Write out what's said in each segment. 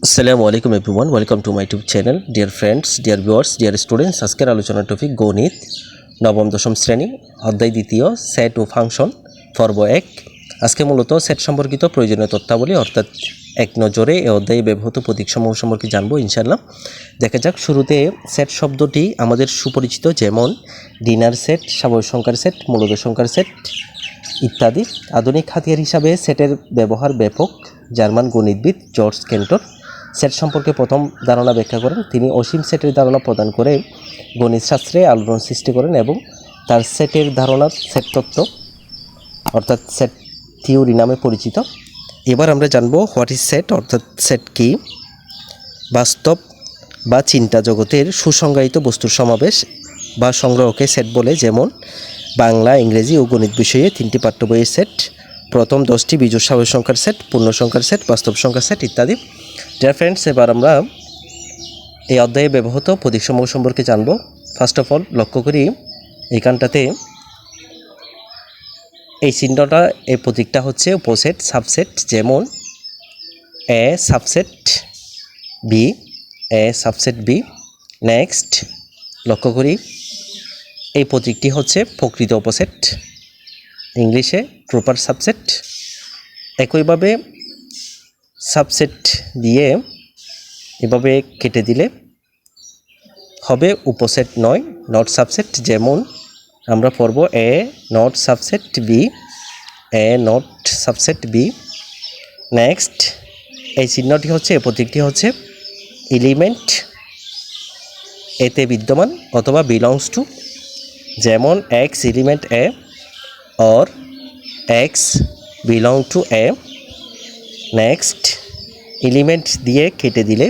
আসসালামু আলাইকুম everyone welcome to my YouTube channel dear friends dear viewers dear students আজকের আলোচনার টপিক গণিত। নবম, দশম শ্রেণি, অধ্যায় দ্বিতীয় সেট ও ফাংশন পর্ব এক। আজকে মূলত সেট সম্পর্কিত প্রয়োজনীয় তথ্যাবলী, অর্থাৎ এক নজরে এ অধ্যায়ে ব্যবহৃত প্রতীকসমূহ সম্পর্কে জানব ইনশাল্লাহ দেখা যাক, শুরুতে সেট শব্দটি আমাদের সুপরিচিত, যেমন ডিনার সেট স্বাভাবিক সংখ্যার সেট মূলত সংখ্যার সেট ইত্যাদি। আধুনিক হাতিয়ার হিসাবে সেটের ব্যবহার ব্যাপক। জার্মান গণিতবিদ জর্জ কেন্টর সেট সম্পর্কে প্রথম ধারণা ব্যাখ্যা করেন। তিনি অসীম সেটের ধারণা প্রদান করে গণিত শাস্ত্রে আলোড়ন সৃষ্টি করেন এবং তার সেটের ধারণা সেট তত্ত্ব, অর্থাৎ সেট থিওরি নামে পরিচিত। এবার আমরা জানব হোয়াট ইজ সেট অর্থাৎ সেট কি? বাস্তব বা চিন্তা জগতের সুসংজ্ঞায়িত বস্তুর সমাবেশ বা সংগ্রহকে সেট বলে, যেমন বাংলা, ইংরেজি ও গণিত বিষয়ে তিনটি পাঠ্য বইয়ের সেট। প্রথম দশটি বিজোড় স্বাভাবিক সংখ্যার সেট, পূর্ণ সংখ্যার সেট, বাস্তব সংখ্যার সেট ইত্যাদি। ডিয়ার ফ্রেন্ডস এবার আমরা এই অধ্যায়ে ব্যবহৃত প্রতীকসমূহ সম্পর্কে জানব। ফার্স্ট অফ অল লক্ষ্য করি, এইখানটাতে এই চিহ্নটা, এই প্রতীকটা হচ্ছে উপসেট, সাবসেট, যেমন A subset B A subset B next লক্ষ্য করি, এই প্রতীকটি হচ্ছে প্রকৃত অপোসেট ইংলিশে প্রপার সাবসেট একইভাবে সাবসেট দিয়ে এভাবে কেটে দিলে হবে উপসেট নয় নট সাবসেট যেমন আমরা পড়ব A not subset B, A not subset B. Next এই চিহ্নটি হচ্ছে, এ প্রতীকটি হচ্ছে এলিমেন্ট এতে বিদ্যমান অথবা বিলংস টু যেমন x element A or x belong to A next element দিয়ে কেটে দিলে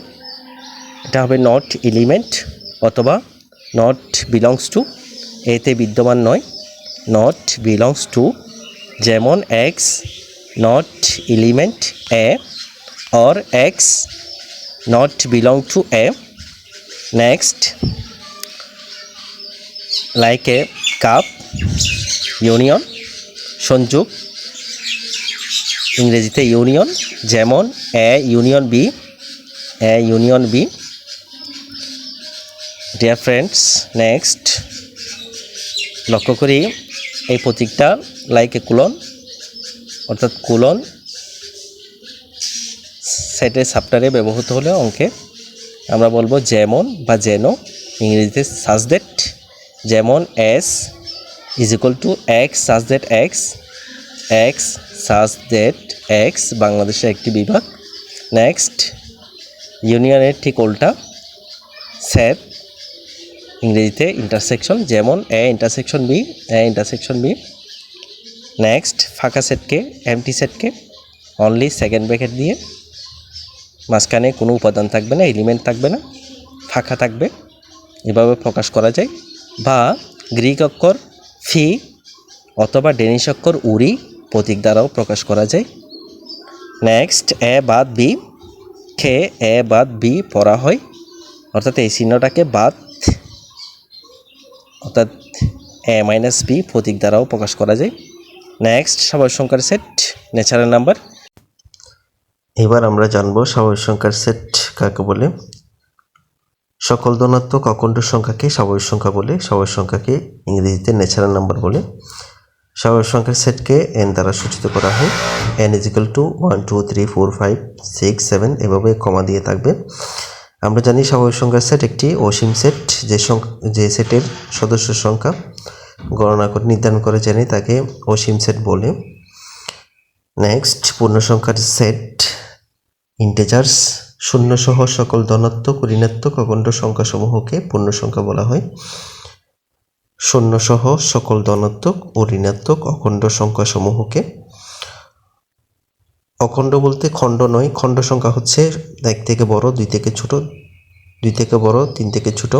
এটা হবে নট এলিমেন্ট অথবা নট বিলংস টু এতে বিদ্যমান নয়। নট বিলংস টু যেমন x not element A or x not belong to A next like a cup union সংযোগ। ইংরেজিতে ইউনিয়ন, যেমন A union B, A union B. Dear friends next লক্ষ্য করি এই প্রতীকটা লাইক এ কুলন, অর্থাৎ colon সেটের সাপ্টারে ব্যবহৃত হলে অঙ্কে আমরা বলব যেমন বা যেন, ইংরেজিতে সাজ দ্যাট যেমন S is equal to X such that X X such that X বাংলাদেশের একটি বিভাগ। নেক্সট ইউনিয়নের ঠিক উল্টা। স্যাপ ইংরেজিতে ইন্টারসেকশন যেমন A intersection B A intersection B next ফাঁকা সেটকে এমটি সেটকে অনলি সেকেন্ড ব্র্যাকেট দিয়ে। মাঝখানে কোনো উপাদান থাকবে না এলিমেন্ট থাকবে না, ফাঁকা থাকবে। এভাবে প্রকাশ করা যায়। বা গ্রিক অক্ষর ফি অথবা ডেনিশ অক্ষর উড়ি প্রতীক দ্বারাও প্রকাশ করা যায়। নেক্সট এ বাদ বি, খে, এ বাদ বি পড়া হয়। অর্থাৎ এই চিহ্নটাকে বাদ, অর্থাৎ এ মাইনাস বি প্রতীক দ্বারাও প্রকাশ করা যায়। নেক্সট স্বাভাবিক সংখ্যার সেট, ন্যাচারাল নাম্বার। এবার আমরা জানব স্বাভাবিক সংখ্যার সেট কাকে বলে। সকল ধনাত্মক অখণ্ড সংখ্যাকে স্বাভাবিক সংখ্যা বলে। স্বাভাবিক সংখ্যাকে ইংরেজিতে ন্যাচারাল নাম্বার বলে। স্বাভাবিক সংখ্যার সেটকে এন দ্বারা সূচিত করা হয়। N equal to one two three four five six seven এভাবে কমা দিয়ে থাকবে। আমরা জানি স্বাভাবিক সংখ্যার সেট একটি অসীম সেট। যে যে সেটের সদস্য সংখ্যা গণনা করে নির্ধারণ করে জানি তাকে অসীম সেট বলে। নেক্সট পূর্ণ সংখ্যার সেট ইন্টেজার্স শূন্য সহ সকল ধনাত্মক ঋণাত্মক অখণ্ড সংখ্যাসমূহকে পূর্ণ সংখ্যা বলা হয়। শূন্য সহ সকল ধনাত্মক ও ঋণাত্মক অখণ্ড সংখ্যাসমূহকে। অখণ্ড বলতে খণ্ড নয়, খণ্ড সংখ্যা হচ্ছে এক থেকে বড়, দুই থেকে ছোট, দুই থেকে বড়, তিন থেকে ছোট।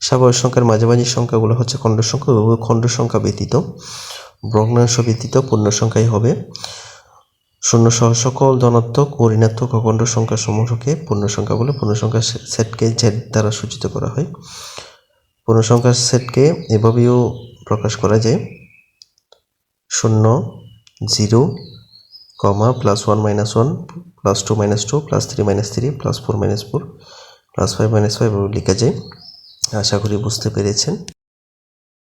স্বাভাবিক সংখ্যার মাঝামাঝি সংখ্যাগুলো হচ্ছে খণ্ড সংখ্যা ওইভাবে খণ্ড সংখ্যা ব্যতীত। ভগ্নাংশ ব্যতীত পূর্ণ সংখ্যাই হবে। শূন্য সহ সকল ধনাত্মক ও ঋণাত্মক অখণ্ড সংখ্যা সমূহকে পূর্ণ সংখ্যা বলে পূর্ণ সংখ্যা সেটকে জেড দ্বারা সূচিত করা হয়। পূর্ণ সংখ্যার সেটকে এভাবেও প্রকাশ করা যায়। শূন্য, zero, comma plus one minus one plus two minus two plus three minus three plus four minus four plus five minus five লেখা যায়। আশা করি বুঝতে পেরেছেন।